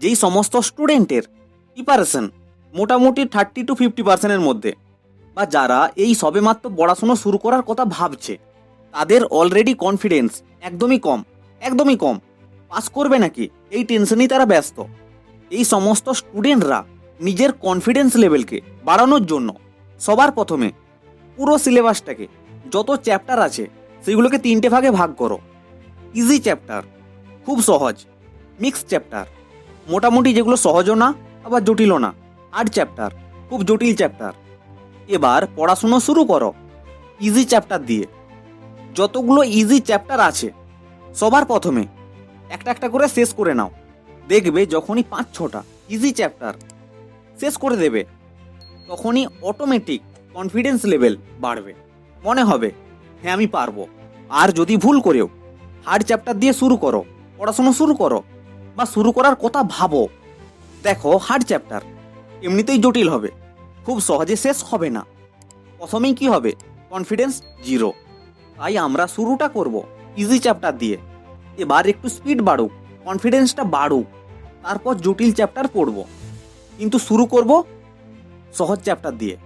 যেই সমস্ত স্টুডেন্টের প্রিপারেশন মোটামুটি থার্টি টু ফিফটি পার্সেন্টের মধ্যে বা যারা এই সবেমাত্র পড়াশুনো শুরু করার কথা ভাবছে, তাদের অলরেডি কনফিডেন্স একদমই কম একদমই কম। পাস করবে নাকি? এই টেনশনেই তারা ব্যস্ত। এই সমস্ত স্টুডেন্টরা নিজের কনফিডেন্স লেভেলকে বাড়ানোর জন্য সবার প্রথমে পুরো সিলেবাসটাকে যত চ্যাপ্টার আছে, সেগুলোকে তিনটে ভাগে ভাগ করো। ইজি চ্যাপ্টার খুব সহজ মিক্স চ্যাপ্টার মোটামুটি যেগুলো সহজও না, আবার জটিলও না। আট চ্যাপ্টার খুব জটিল চ্যাপ্টার এবার পড়াশুনো শুরু করো ইজি চ্যাপ্টার দিয়ে। যতগুলো ইজি চ্যাপ্টার আছে, সবার প্রথমে একটা একটা করে শেষ করে নাও। দেখবে যখনই পাঁচ ছটা ইজি চ্যাপ্টার শেষ করে দেবে, তখনই অটোমেটিক কনফিডেন্স লেভেল বাড়বে। মনে হবে হ্যাঁ আমি পারব। আর যদি ভুল করেও হার্ড চ্যাপ্টার দিয়ে শুরু করো, পড়াশুনো শুরু করো বা শুরু করার কথা ভাবো। দেখো হার্ড চ্যাপ্টার এমনিতেই জটিল হবে। খুব সহজে শেষ হবে না। প্রথমেই কি হবে? কনফিডেন্স জিরো তাই আমরা শুরুটা করব ইজি চ্যাপ্টার দিয়ে। এবার একটু স্পিড বাড়ুক কনফিডেন্সটা বাড়ুক। তারপর জটিল চ্যাপ্টার পড়ব। কিন্তু শুরু করব সহজ চ্যাপ্টার দিয়ে।